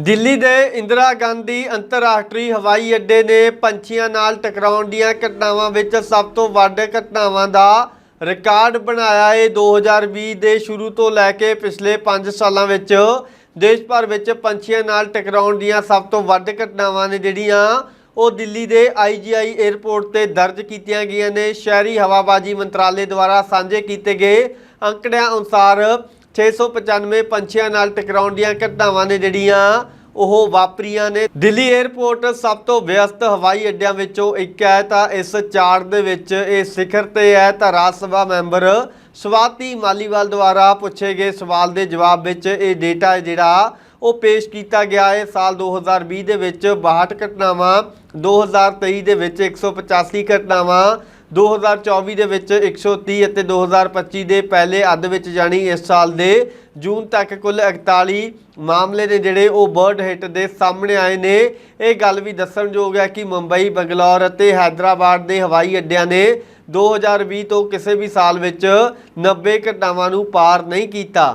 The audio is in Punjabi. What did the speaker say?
ਦਿੱਲੀ ਦੇ ਇੰਦਰਾ ਗਾਂਧੀ ਅੰਤਰਰਾਸ਼ਟਰੀ ਹਵਾਈ ਅੱਡੇ ਨੇ ਪੰਛੀਆਂ ਨਾਲ ਟਕਰਾਉਣ ਦੀਆਂ ਘਟਨਾਵਾਂ ਵਿੱਚ ਸਭ ਤੋਂ ਵੱਧ ਘਟਨਾਵਾਂ ਦਾ ਰਿਕਾਰਡ ਬਣਾਇਆ ਹੈ 2020 ਦੇ ਸ਼ੁਰੂ ਤੋਂ ਲੈ ਕੇ ਪਿਛਲੇ 5 ਸਾਲਾਂ ਵਿੱਚ। ਦੇਸ਼ ਭਰ ਵਿੱਚ ਪੰਛੀਆਂ ਨਾਲ ਟਕਰਾਉਣ ਦੀਆਂ ਸਭ ਤੋਂ ਵੱਧ ਘਟਨਾਵਾਂ ਨੇ ਜਿਹੜੀਆਂ ਉਹ ਦਿੱਲੀ ਦੇ ਆਈਜੀਆਈ 에ਅਰਪੋਰਟ ਤੇ ਦਰਜ ਕੀਤੀਆਂ ਗਈਆਂ ਨੇ। ਸ਼ਹਿਰੀ ਹਵਾਬਾਜ਼ੀ ਮੰਤਰਾਲੇ ਦੁਆਰਾ ਸਾਂਝੇ ਕੀਤੇ ਗਏ ਅੰਕੜਿਆਂ ਅਨੁਸਾਰ 695 ਪੰਛੀਆਂ ਨਾਲ ਟਕਰਾਉਣ ਦੀਆਂ ਘਟਨਾਵਾਂ ਨੇ ਜਿਹੜੀਆਂ ਉਹ ਵਾਪਰੀਆਂ ਨੇ। ਦਿੱਲੀ 에ਅਰਪੋਰਟ ਸਭ ਤੋਂ ਵਿਅਸਤ ਹਵਾਈ ਅੱਡਿਆਂ ਵਿੱਚੋਂ ਇੱਕ ਹੈ, ਤਾਂ ਇਸ ਚਾਰਟ ਦੇ ਵਿੱਚ ਇਹ ਸਿਖਰ ਤੇ ਹੈ, ਤਾਂ ਰਾਜ ਸਭਾ ਮੈਂਬਰ ਸਵਾਤੀ ਮਾਲੀਵਾਲ ਦੁਆਰਾ ਪੁੱਛੇ ਗਏ ਸਵਾਲ ਦੇ ਜਵਾਬ ਵਿੱਚ ਇਹ ਡੇਟਾ ਹੈ ਜਿਹੜਾ ਉਹ ਪੇਸ਼ ਕੀਤਾ ਗਿਆ ਹੈ। ਸਾਲ 2020 ਦੇ ਵਿੱਚ 62 ਘਟਨਾਵਾਂ 2023 ਦੇ ਵਿੱਚ 185 ਘਟਨਾਵਾਂ 2024 ਦੇ ਵਿੱਚ 130 ਅਤੇ 2025 ਦੇ ਪਹਿਲੇ ਅੱਧ ਵਿੱਚ ਜਾਣੀ ਇਸ ਸਾਲ ਦੇ ਜੂਨ ਤੱਕ ਕੁੱਲ 41 ਮਾਮਲੇ ਨੇ ਜਿਹੜੇ ਉਹ ਬਰਡ ਹਿੱਟ ਦੇ ਸਾਹਮਣੇ ਆਏ ਨੇ। ਇਹ ਗੱਲ ਵੀ ਦੱਸਣਯੋਗ ਹੈ ਕਿ ਮੁੰਬਈ, ਬੰਗਲੌਰ ਅਤੇ ਹੈਦਰਾਬਾਦ ਦੇ ਹਵਾਈ ਅੱਡਿਆਂ ਨੇ 2020 ਤੋਂ ਕਿਸੇ ਵੀ ਸਾਲ ਵਿੱਚ 90 ਘਟਨਾਵਾਂ ਨੂੰ ਪਾਰ ਨਹੀਂ ਕੀਤਾ।